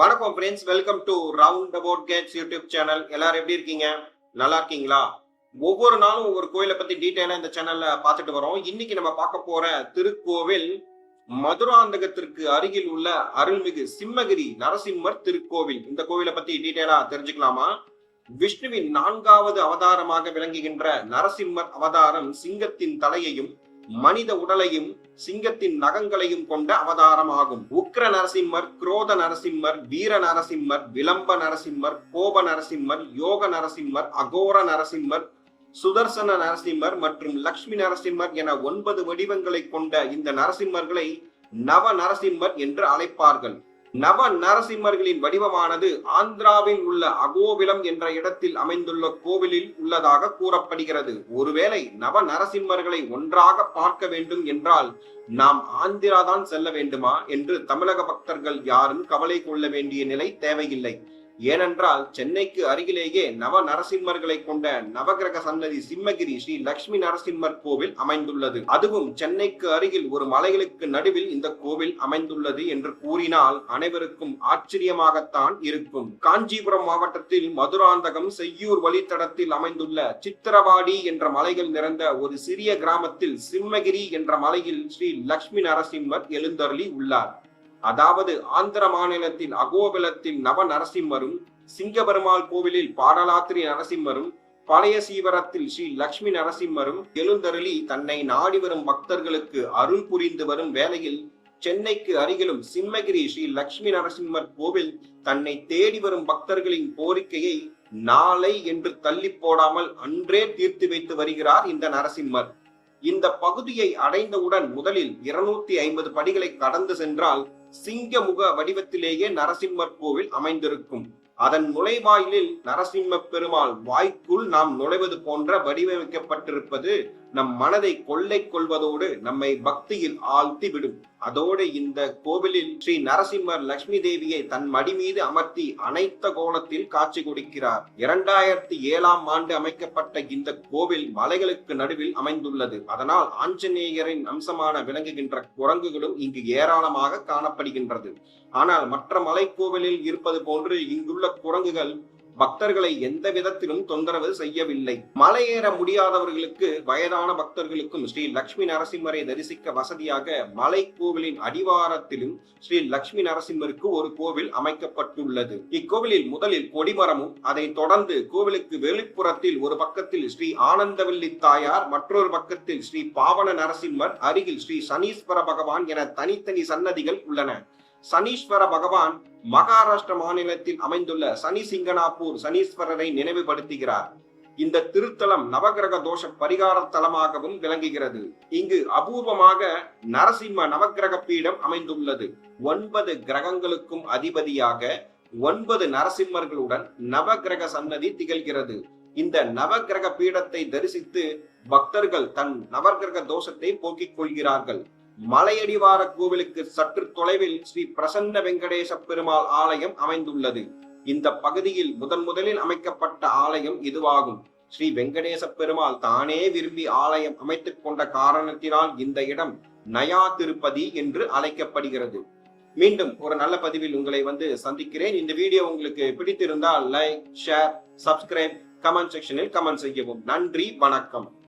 வணக்கம் friends welcome to round about cats YouTube channel எல்லாரும் எப்படி இருக்கீங்க? நல்லா இருக்கீங்களா? ஒவ்வொரு நாளும் ஒவ்வொரு கோயிலை பத்தி டீட்டெயிலா இந்த சேனல்ல பார்த்துட்டு வரோம். இன்னைக்கு நம்ம பார்க்க போற திருக்கோவில் மதுராந்தகத்திற்கு அருகில் உள்ள அருள்மிகு சிம்மகிரி நரசிம்மர் திருக்கோவில். இந்த கோவிலை பத்தி டீட்டெயிலா தெரிஞ்சுக்கலாமா? விஷ்ணுவின் நான்காவது அவதாரமாக விளங்குகின்ற நரசிம்மர் அவதாரம் சிங்கத்தின் தலையையும் மனித உடலையும் சிங்கத்தின் நகங்களையும் கொண்ட அவதாரமாகும். உக்ர நரசிம்மர் குரோத நரசிம்மர் வீர நரசிம்மர் விளம்ப நரசிம்மர் கோப நரசிம்மர் யோக நரசிம்மர் அகோர நரசிம்மர் சுதர்சன நரசிம்மர் மற்றும் லக்ஷ்மி நரசிம்மர் என ஒன்பது வடிவங்களை கொண்ட இந்த நரசிம்மர்களை நவ நரசிம்மர் என்று அழைப்பார்கள். நவ நரசிம்மர்களின் வடிவமானது ஆந்திராவில் உள்ள அகோபிலம் என்ற இடத்தில் அமைந்துள்ள கோவிலில் உள்ளதாக கூறப்படுகிறது. ஒருவேளை நவ நரசிம்மர்களை ஒன்றாக பார்க்க வேண்டும் என்றால் நாம் ஆந்திரா தான் செல்ல வேண்டுமா? என்று தமிழக பக்தர்கள் யாரும் கவலை கொள்ள வேண்டிய நிலை தேவையில்லை. ஏனென்றால் சென்னைக்கு அருகிலேயே நவ நரசிம்மர்களை கொண்ட நவகிரக சன்னதி சிம்மகிரி ஸ்ரீ லட்சுமி நரசிம்மர் கோவில் அமைந்துள்ளது. அதுவும் சென்னைக்கு அருகில் ஒரு மலைகளுக்கு நடுவில் இந்த கோவில் அமைந்துள்ளது என்று கூறினால் அனைவருக்கும் ஆச்சரியமாகத்தான் இருக்கும். காஞ்சிபுரம் மாவட்டத்தில் மதுராந்தகம் செய்யூர் வழித்தடத்தில் அமைந்துள்ள சித்திரவாடி என்ற மலைகள் நிறைந்த ஒரு சிறிய கிராமத்தில் சிம்மகிரி என்ற மலையில் ஸ்ரீ லட்சுமி நரசிம்மர் எழுந்தருளி உள்ளார். அதாவது ஆந்திர மாநிலத்தில் அகோபிலத்தில் நவ நரசிம்மரும் சிங்கபெருமாள் கோவிலில் பாடலாத்திரி நரசிம்மரும் பழைய சீவரத்தில் ஸ்ரீ லக்ஷ்மி நரசிம்மரும் எழுந்தருளி தன்னை நாடி வரும் பக்தர்களுக்கு அருள் புரிந்து வரும் வேளையில் சென்னைக்கு அருகிலும் சிம்மகிரி ஸ்ரீ லக்ஷ்மி நரசிம்மர் கோவில் தன்னை தேடி வரும் பக்தர்களின் கோரிக்கையை நாளை என்று தள்ளி போடாமல் அன்றே தீர்த்து வைத்து வருகிறார் இந்த நரசிம்மர். இந்த பகுதியை அடைந்தவுடன் முதலில் இருநூத்தி ஐம்பது படிகளை கடந்து சென்றால் சிங்க முக வடிவத்திலேயே நரசிம்மர் கோவில் அமைந்திருக்கும். அதன் நுழைவாயிலில் நரசிம்ம பெருமாள் வாய்க்குள் நாம் நுழைவது போன்ற வடிவமைக்கப்பட்டிருப்பது நம் மனதை கொள்ளை கொள்வதோடு நம்மை பக்தியில் ஆழ்த்தி விடும். அதோடு இந்த கோவிலில் ஸ்ரீ நரசிம்மர் லட்சுமி தேவியை தன் மடி மீது அமர்த்தி அனைத்த கோலத்தில் காட்சி கொடுக்கிறார். இரண்டாயிரத்தி ஏழாம் ஆண்டு அமைக்கப்பட்ட இந்த கோவில் மலைகளுக்கு நடுவில் அமைந்துள்ளது. அதனால் ஆஞ்சநேயரின் அம்சமான விளங்குகின்ற குரங்குகளும் இங்கு ஏராளமாக காணப்படுகின்றது. ஆனால் மற்ற மலைக்கோவிலில் இருப்பது போன்று இங்குள்ள குரங்குகள் பக்தர்களை எந்த விதத்திலும் தொந்தரவு செய்யவில்லை. மலையேற முடியாதவர்களுக்கு வயதான பக்தர்களுக்கும் ஸ்ரீ லட்சுமி நரசிம்மரை தரிசிக்க வசதியாக மலை கோவிலின் அடிவாரத்திலும் ஸ்ரீ லட்சுமி நரசிம்மருக்கு ஒரு கோவில் அமைக்கப்பட்டுள்ளது. இக்கோவிலில் முதலில் கொடிமரமும் அதை தொடர்ந்து கோவிலுக்கு வெளிப்புறத்தில் ஒரு பக்கத்தில் ஸ்ரீ ஆனந்தவல்லி தாயார் மற்றொரு பக்கத்தில் ஸ்ரீ பாவன நரசிம்மர் அருகில் ஸ்ரீ சனீஸ்வர பகவான் என தனித்தனி சன்னதிகள் உள்ளன. சனீஸ்வர பகவான் மகாராஷ்டிர மாநிலத்தில் அமைந்துள்ள சனி சிங்கனாப்பூர் சனீஸ்வரரை நினைவுபடுத்துகிறார். இந்த திருத்தலம் நவகிரக தோஷ பரிகார தலமாகவும் விளங்குகிறது. இங்கு அபூர்வமாக நரசிம்ம நவகிரக பீடம் அமைந்துள்ளது. ஒன்பது கிரகங்களுக்கும் அதிபதியாக ஒன்பது நரசிம்மர்களுடன் நவகிரக சன்னதி திகழ்கிறது. இந்த நவகிரக பீடத்தை தரிசித்து பக்தர்கள் தன் நவகிரக தோஷத்தை போக்கிக் கொள்கிறார்கள். மலையடிவார கோவிலுக்கு சற்று தொலைவில் ஸ்ரீ பிரசன்ன வெங்கடேச பெருமாள் ஆலயம் அமைந்துள்ளது. இந்த பகுதியில் முதன் முதலில் அமைக்கப்பட்ட ஆலயம் இதுவாகும். ஸ்ரீ வெங்கடேச பெருமாள் தானே விரும்பி ஆலயம் அமைத்துக் கொண்ட காரணத்தினால் இந்த இடம் நயா திருப்பதி என்று அழைக்கப்படுகிறது. மீண்டும் ஒரு நல்ல பதிவில் உங்களை வந்து சந்திக்கிறேன். இந்த வீடியோ உங்களுக்கு பிடித்திருந்தால் லைக் ஷேர் சப்ஸ்கிரைப் கமெண்ட் செக்ஷனில் கமெண்ட் செய்யவும். நன்றி வணக்கம்.